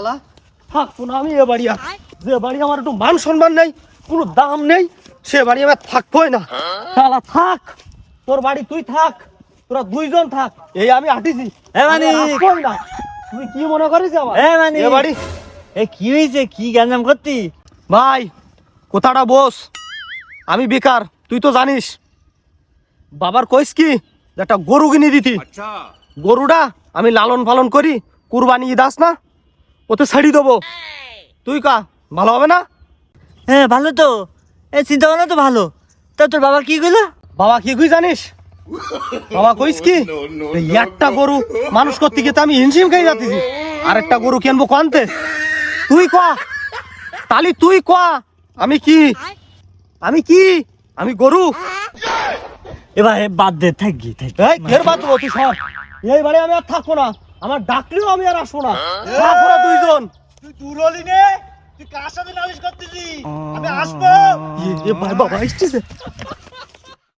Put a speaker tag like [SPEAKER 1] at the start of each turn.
[SPEAKER 1] শালা। থাকব না আমি এ বাড়ি আর যে বাড়ি আমার একটু মান সম্মান নেই কোনো দাম নেই সে বাড়ি আমার থাকবোই না। শালা থাক। তোর বাড়ি তুই থাক তোরা দুইজন থাক। এই আমি হাঁটিছি
[SPEAKER 2] এ
[SPEAKER 1] আসবোই না। তুই কি মনে করিস আমার
[SPEAKER 2] এ মানিক!
[SPEAKER 1] এ বাড়ি?
[SPEAKER 2] এ কি হয়েছে কি গ্যাঞ্জাম করতি?
[SPEAKER 1] ভাই কোথাটা বস। আমি বেকার তুই তো জানিস। বাবার কইস কি? একটা গরু কিনে দিতি। গরুটা আমি লালন পালন করি কুরবানি দাস আস ওতে ছাড়ি দেবো। তুই কা ভালো হবে না?
[SPEAKER 2] হ্যাঁ ভালো তো। এ চিন্তা ভাবনা তো ভালো। তা তোর বাবা কি কইলো?
[SPEAKER 1] বাবা কি কই জানিস? বাবা কইস কি? একটা গরু মানুষ করতে গিয়ে তো আমি হিমশিম খাই যাচ্ছি। আর একটা গরু কিনবো কানতে? তুই ক? তালি তুই ক? আমি কি? আমি কি? আমি গরু?
[SPEAKER 2] এবার বাদ দে থাকি থাকি
[SPEAKER 1] এই বাদ দেবো তুই সর। এই বাড়ি আমি আর থাকব না। আমার ডাকলেও আমি আর আসব না। দুইজন।
[SPEAKER 3] তুই দূর হলি নে। তুই কার সাথে নালিশ করতেছিস? আমি আসব।
[SPEAKER 1] এ, বাবা, এসেছে